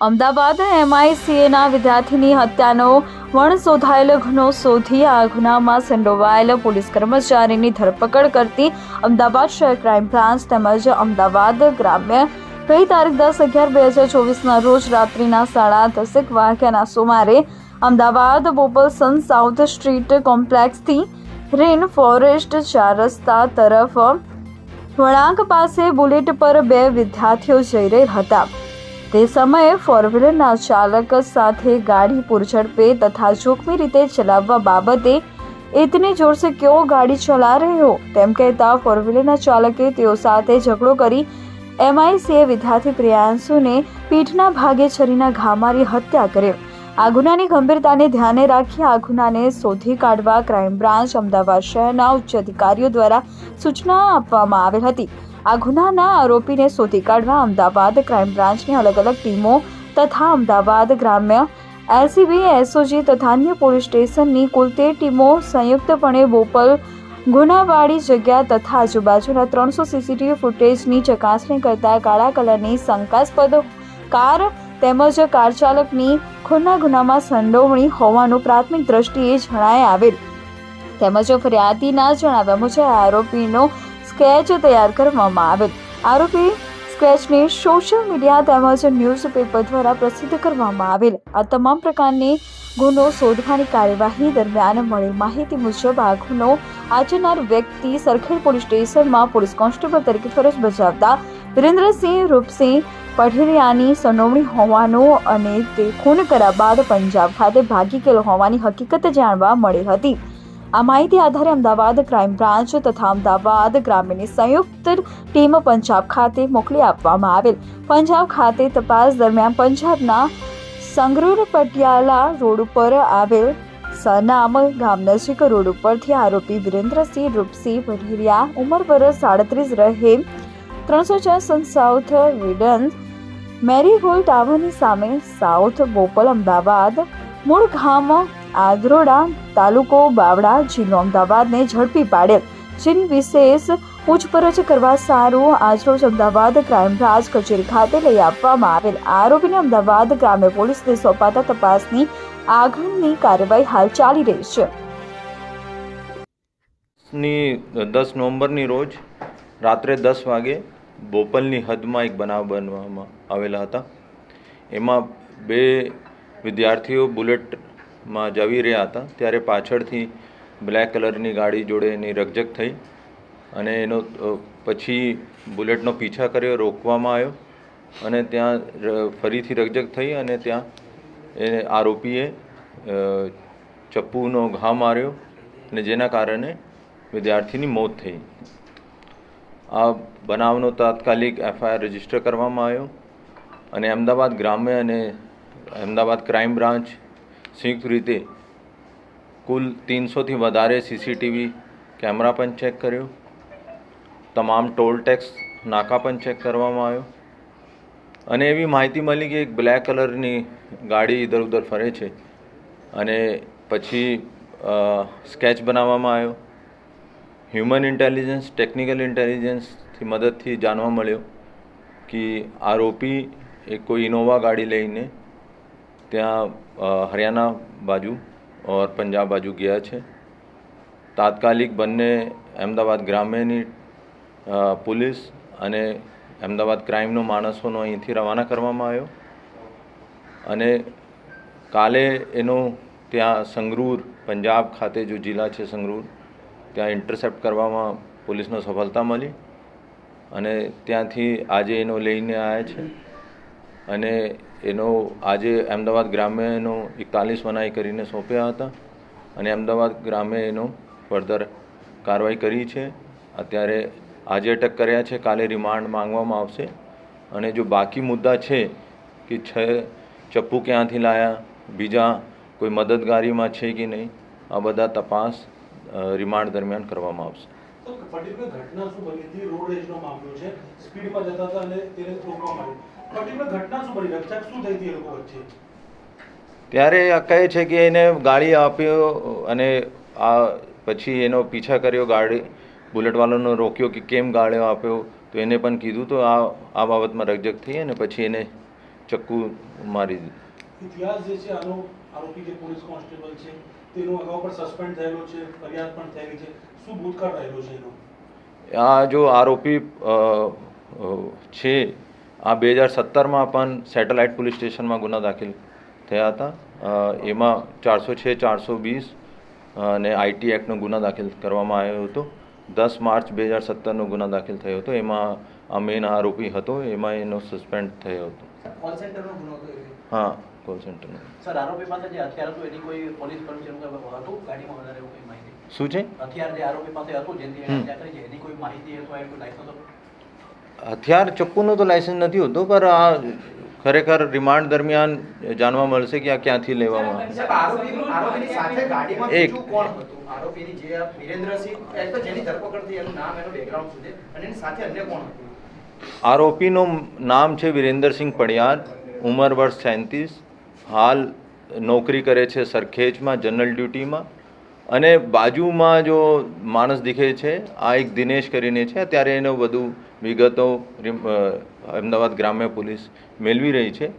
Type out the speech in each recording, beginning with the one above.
અમદાવાદ એમઆઈસીએના વિદ્યાર્થીની હત્યાનો વણ શોધાયેલો ગુનો શોધી આ ગુનામાં સંડોવાયેલ પોલીસ કર્મચારીની ધરપકડ કરતી અમદાવાદ શહેર ક્રાઇમ બ્રાન્ચ તેમજ અમદાવાદ ગ્રામ્ય. ગઈ તારીખ દસ અગિયાર બે હજાર ચોવીસના રોજ રાત્રિના સાડા દસેક વાગ્યાના સુમારે અમદાવાદ બોપલસન સાઉથ સ્ટ્રીટ કોમ્પ્લેક્સથી રેન ફોરેસ્ટ ચાર રસ્તા તરફ વળાંક પાસે બુલેટ પર બે વિદ્યાર્થીઓ જઈ રહ્યા હતા. તે સમયે ફોર વ્હીલરના ચાલક સાથે ગાડી પૂરઝડપે તથા જોખમી રીતે ચલાવવા બાબતે ઇતની જોરસે કેવો ગાડી ચલા રહ્યો? તેમ કહેતા ફોર વ્હીલરના ચાલકે તેઓ સાથે ઝઘડો કરી એમઆઈસીએ વિદ્યાર્થી પ્રિયાંશુને પીઠના ભાગે છરીના ઘા મારી હત્યા કર્યો. આ ગુનાની ગંભીરતાને ધ્યાને રાખી આ ગુનાને શોધી કાઢવા ક્રાઇમ બ્રાન્ચ અમદાવાદ શહેરના ઉચ્ચ અધિકારીઓ દ્વારા સૂચના આપવામાં આવેલ હતી. આ ગુનાના આરોપીને શોધી કાઢવા અમદાવાદ ક્રાઇમ બ્રાન્ચની અલગ અલગ ટીમો તથા અમદાવાદ ગ્રામ્ય એલસીબી, એસઓજી તથા અન્ય પોલીસ સ્ટેશનની કુલ તેર ટીમો સંયુક્તપણે બોપલ, ગુનાવાળી જગ્યા તથા આજુબાજુના ત્રણસો સીસીટીવી ફૂટેજની ચકાસણી કરતા કાળા કલરની શંકાસ્પદ કાર તેમજ કાર ચાલકની ખૂનના ગુનામાં સંડોવણી હોવાનું પ્રાથમિક દ્રષ્ટિએ જણાય આવેલ. તેમજ ફરિયાદીના જણાવ્યા મુજબ આરોપીનો સ્કેચ તૈયાર કરવામાં આવેલ. આરોપી સ્કેચને સોશિયલ મીડિયા તેમજ ન્યૂઝપેપર દ્વારા પ્રસિદ્ધ કરવામાં આવેલ. આ તમામ પ્રકારની ગુનો શોધવાની કાર્યવાહી દરમિયાન મળેલ માહિતી મુજબ આ ગુનો આચરનાર વ્યક્તિ સરખેડ પોલીસ સ્ટેશનમાં પોલીસ કોન્સ્ટેબલ તરીકે ફરજ બજાવતા વિરેન્દ્રસિંહ રૂપસિંહ પઢેરિયાની સંડોવણી હોવાનું અને તે ખૂન કર્યા બાદ પંજાબ ખાતે ભાગી ગયેલો હોવાની હકીકત જાણવા મળી હતી. આ માહિતી આધારે અમદાવાદ ક્રાઇમ બ્રાન્ચ તથા અમદાવાદ ગ્રામ્યની સંયુક્ત ટીમ પંજાબ ખાતે મોકલી આપવામાં આવેલ. પંજાબ ખાતે તપાસ દરમિયાન પંજાબના સંગરૂર પટિયાલા રોડ ઉપર આવેલ સનામ ગામ નજીક રોડ ઉપરથી આરોપી વિરેન્દ્રસિંહ રૂપસિંહ વઢેરિયા ઉંમર વર્ષ સાડત્રીસ રહે. ત્રણસો ચાર સાઉથ વિડન મેરીગોલ્ડ ટાવરની સામે સાઉથ બોપલ અમદાવાદ મૂળ ગામ આદરોડા તાલુકો બાવડા જિલ્લો અમદાવાદને ઝડપી પાડેલ ચીન વિશેષ પૂછપરછ કરવા સારું આજરોજ અમદાવાદ ક્રાઇમ બ્રાન્ચ કચેરી ખાતે લઈ આપવામાં આવેલ. આરોપીને અમદાવાદ ગ્રામ્ય પોલીસને સોંપાતા તપાસની આગળની કાર્યવાહી હાલ ચાલી રહી છે. ની દસ નવેમ્બરની રોજ રાત્રે દસ વાગે બોપલની હદમાં એક બનાવ બનવામાં આવેલા હતા. એમાં બે વિદ્યાર્થીઓ બુલેટમાં જવી રહ્યા હતા, ત્યારે પાછળથી બ્લેક કલરની ગાડી જોડે એની રકઝક થઈ અને એનો પછી બુલેટનો પીછા કર્યો, રોકવામાં આવ્યો અને ત્યાં ફરીથી રકઝક થઈ અને ત્યાં એ આરોપીએ ચપ્પુનો ઘા માર્યો અને જેના કારણે વિદ્યાર્થીની મોત થઈ. આ બનાવનો તાત્કાલિક એફઆઈઆર રજિસ્ટર કરવામાં આવ્યો અને અમદાવાદ ગ્રામ્ય અને અમદાવાદ ક્રાઇમ બ્રાન્ચ સંયુક્ત રીતે કુલ તીનસોથી વધારે સીસીટીવી કેમેરા પણ ચેક કર્યો. તમામ ટોલ ટેક્સ નાકા પણ ચેક કરવામાં આવ્યો. અને એવી માહિતી મળી કે એક બ્લેક કલરની ગાડી ઇધર ઉધર ફરે છે અને પછી સ્કેચ બનાવવામાં આવ્યો. હ્યુમન ઇન્ટેલિજન્સ ટેકનિકલ ઇન્ટેલિજન્સથી મદદથી જાણવા મળ્યો કે આરોપી એક કોઈ ઇનોવા ગાડી લઈને ત્યાં હરિયાણા બાજુ ઓર પંજાબ બાજુ ગયા છે. તાત્કાલિક બંને અમદાવાદ ગ્રામ્યની પોલીસ અને અમદાવાદ ક્રાઇમનો માણસોનો અહીંથી રવાના કરવામાં આવ્યો. અને કાલે એનો ત્યાં સંગરૂર, પંજાબ ખાતે જો જિલ્લા છે સંગરૂર, ત્યાં ઇન્ટરસેપ્ટ કરવામાં પોલીસનો સફળતા મળી અને ત્યાંથી આજે એનો લઈને આવ્યા છે. અને એનો આજે અમદાવાદ ગ્રામે એનો એકતાલીસ મનાઈ કરીને સોંપ્યા હતા અને અમદાવાદ ગ્રામે એનો ફર્ધર કાર્યવાહી કરી છે. અત્યારે આજે અટક કર્યા છે, કાલે રિમાન્ડ માંગવામાં આવશે. અને જો બાકી મુદ્દા છે કે છ, ચપ્પુ ક્યાંથી લાયા, બીજા કોઈ મદદગારીમાં છે કે નહીં, આ બધા તપાસ રિમાન્ડ દરમિયાન કરવામાં આવશે. ઘટના શું બની હતી? રોડ રેજનો મામલો છે. સ્પીડમાં જતા હતા અને તેને ત્યારે આ કહે છે કે એને ગાડી આપ્યો અને આ પછી એનો પીછા કર્યો ગાડી બુલેટવાળાનો રોક્યો કે કેમ ગાળ્યો આપ્યો? તો એને પણ કીધું તો આ આ બાબતમાં રકઝક થઈ અને પછી એને ચક્કુ મારી દીધું. ઇતિહાસ જે છે આનો આરોપી જે પોલીસ કોન્સ્ટેબલ છે તેનો અગાઉ પણ સસ્પેન્ડ થયેલો છે ફરિયાદ પણ થયેલી છે. શું ભૂતકાળ રહેલો છે એનો? આ જો આરોપી છે આ બે હજાર સત્તરમાં પણ સેટેલાઇટ પોલીસ સ્ટેશનમાં ગુના દાખલ થયા હતા. એમાં ચારસો છે ચારસો વીસ અને આઈટી એક્ટનો ગુના દાખલ કરવામાં આવ્યો હતો. દસ માર્ચ બે હજાર સત્તરનો ગુના દાખલ થયો હતો. એમાં આ મેન આરોપી હતો. એમાં એનો સસ્પેન્ડ થયો હતો. હા કોલ સેન્ટરનો. શું છે? હથિયાર ચક્કુનો તો લાયસન્સ નથી હોતો પર આ ખરેખર રિમાન્ડ દરમિયાન જાણવા મળશે કે આ ક્યાંથી લેવામાં એક. આરોપીનું નામ છે વિરેન્દ્રસિંહ પડિયાર ઉંમર વર્ષ સેંતીસ હાલ નોકરી કરે છે સરખેજમાં જનરલ ડ્યુટીમાં. અને બાજુમાં જો માણસ દીખે છે આ એક દિનેશ કરીને છે ત્યારે એનો વધુ વિગતો અમદાવાદ ગ્રામ્ય પોલીસ મેળવી રહી છે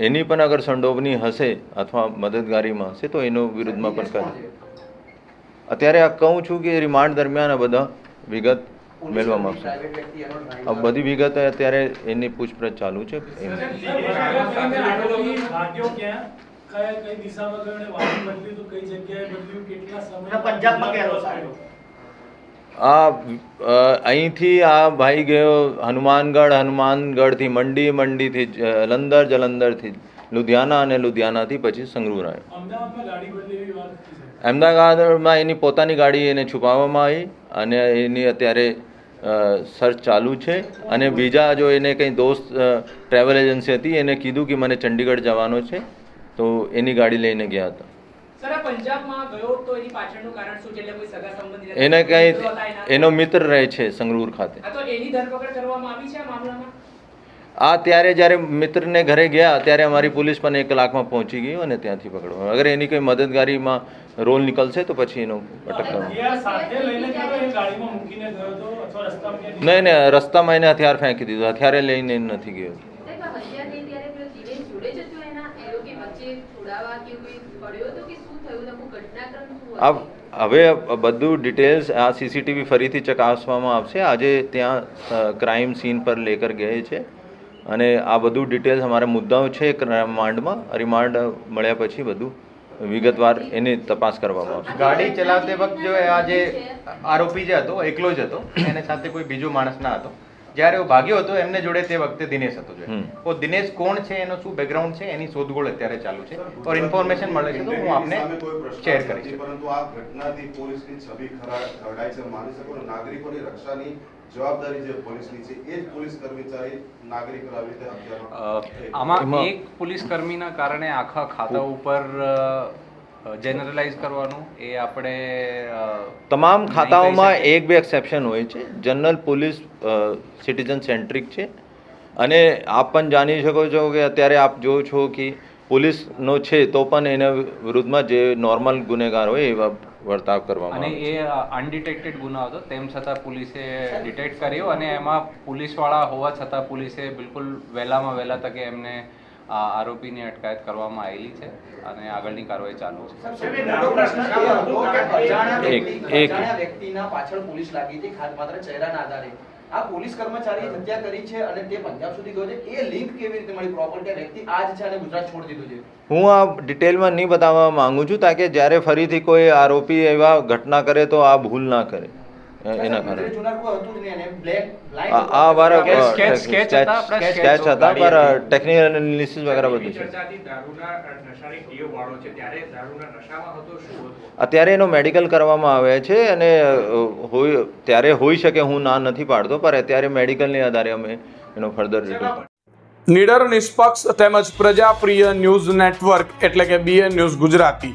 એની પણ અગર સંડોવણી હશે અથવા મદદગારીમાં હશે તો એનો વિરુદ્ધમાં પણ કરે અત્યારે આ કહું છું કે રિમાન્ડ દરમિયાન આ બધા વિગત મેળવવામાં આવશે આ બધી વિગત અત્યારે એની પૂછપરછ ચાલુ છે ક્યાં કઈ દિશામાં ગયો અને વાહન બદલ્યું તો કઈ જગ્યાએ બદલ્યું? કેટલા સમય પંજાબમાં ગયેલો સાહેબ. આ અહીંથી આ ભાઈ ગયો હનુમાનગઢ હનુમાનગઢથી મંડી મંડીથી જલંધર જલંધરથી લુધિયાના અને લુધિયાનાથી પછી સંગરૂર આવ્યો અમદાવાદમાં એની પોતાની ગાડી એને છુપાવવામાં આવી અને એની અત્યારે સર્ચ ચાલુ છે. અને બીજા જો એને કંઈ દોસ્ત ટ્રાવેલ એજન્સી હતી એને કીધું કે મને ચંડીગઢ જવાનો છે. તો એની ગાડી લઈને ગયા હતા. સર આ પંજાબમાં ગયો તો એની પાછળનું કારણ શું છે? એટલે કોઈ સગા સંબંધી એને મિત્ર રહે છે સંગરૂર ખાતે. હા તો એની ધરપકડ કરવામાં આવી છે આ ત્યારે જ્યારે મિત્રને ઘરે ગયા ત્યારે અમારી પોલીસ પણ એક કલાકમાં પહોંચી ગઈ અને ત્યાંથી પકડવા અગર એની કોઈ મદદગારીમાં રોલ નીકળશે તો પછી એનો અટક કરવામાં હથિયાર સાથે લઈને ગયો એ ગાડીમાં મૂકીને ગયો તો અથવા રસ્તામાં ક્યાંય નહીં નહીં રસ્તામાં એને હથિયાર ફેંકી દીધું. હથિયારે લઈને નથી ગયો. આ ત્યારે પેલો જોડે જતો એના? એ લોકો વચ્ચે છોડાવા કે કોઈ પડ્યો તો કે શું થયું? હતું ઘટનાક્રમ શું આ હવે બધું ડિટેલ્સ આ સીસીટીવી ફરીથી ચકાસવામાં આવશે. આજે ત્યાં ક્રાઇમ સીન પર લેકર ગયે છે. અને આ બધું ડિટેલ્સ અમારા મુદ્દાઓ છે રિમાન્ડમાં. રિમાન્ડ મળ્યા પછી બધું વિગતવાર એની તપાસ કરવામાં આવશે. ગાડી ચલાવતી વખત જો આ જે આરોપી જે હતો એકલો જ હતો એને સાથે કોઈ બીજો માણસ ના હતો જ્યારે ਉਹ ભાગ્યો હતો એમને જોડે તે વખતે દિનેશ હતો જોઈએ. તો દિનેશ કોણ છે એનો શું બેકગ્રાઉન્ડ છે એની શોધખોળ અત્યારે ચાલુ છે. ઓર ઇન્ફોર્મેશન મળે છે તો હું આપને શેર કરીશ. પરંતુ આ ઘટનાથી પોલીસની છબી ખરા ખરડાય છે. માની શકો નાગરિકોની રક્ષાની જવાબદારી જે પોલીસની છે એ જ પોલીસ કર્મચારી નાગરિક આવી રીતે આમાં એક પોલીસ કર્મીના કારણે આખા ખાતા ઉપર જનરલાઇઝ કરવાનું એ આપણે તમામ ખાતાઓમાં એક બે એક્સેપ્શન હોય છે. જનરલ પોલીસ સિટીઝન સેન્ટ્રિક છે. અને આપ પણ જાણી શકો છો કે અત્યારે આપ જો છો કે પોલીસનો છે તો પણ એના વિરુદ્ધમાં જે નોર્મલ ગુનેગાર હોય એવા વર્તાવ કરવામાં અને એ અનડિટેક્ટેડ ગુનો હતો. તેમ છતાં પોલીસે ડિટેક્ટ કર્યો અને એમાં પોલીસવાળા હોવા છતાં પોલીસે બિલકુલ વહેલામાં વહેલા તકે એમને આરોપીની અટકાયત કરવામાં આવેલી છે અને આગળની કાર્યવાહી ચાલુ છે. એક મોટો પ્રશ્ન એ હતો કે અજાણ્યા એક- વ્યક્તિ- એક- અજાણ્યા વ્યક્તિના પાછળ પોલીસ લાગી હતી ખાસ ચહેરાના આધારે. આ પોલીસ કર્મચારીએ હત્યા કરી છે અને તે પંજાબ સુધી ગયો છે. એ લિંક કેવી રીતે મળી? પ્રોપર કે વ્યક્તિ આ છે અને ગુજરાત છોડી દીધું છે. હું આ ડિટેલમાં નહીં બતાવવા માંગુ છું તાકે જ્યારે ફરીથી કોઈ આરોપી એવા ઘટના કરે તો આ ભૂલ ના કરે. એના કારણે. આ આપણા સ્કેચ હતા પર ટેકનિકલ એનાલિસિસ વગેરે બધું છે. ચર્ચાથી દારૂના નશાની ટેવ વાળો છે? ત્યારે દારૂના નશામાં હતો શું હતું? અત્યારે એનો મેડિકલ કરવામાં આવે છે અને હોય ત્યારે હોઈ શકે હું ના નથી પાડતો પણ અત્યારે મેડિકલને આધારે અમે એનો ફર્ધર રિપોર્ટ નિડર નિષ્પક્ષ તેમજ પ્રજાપ્રિય ન્યૂઝ નેટવર્ક એટલે કે BN news Gujarati.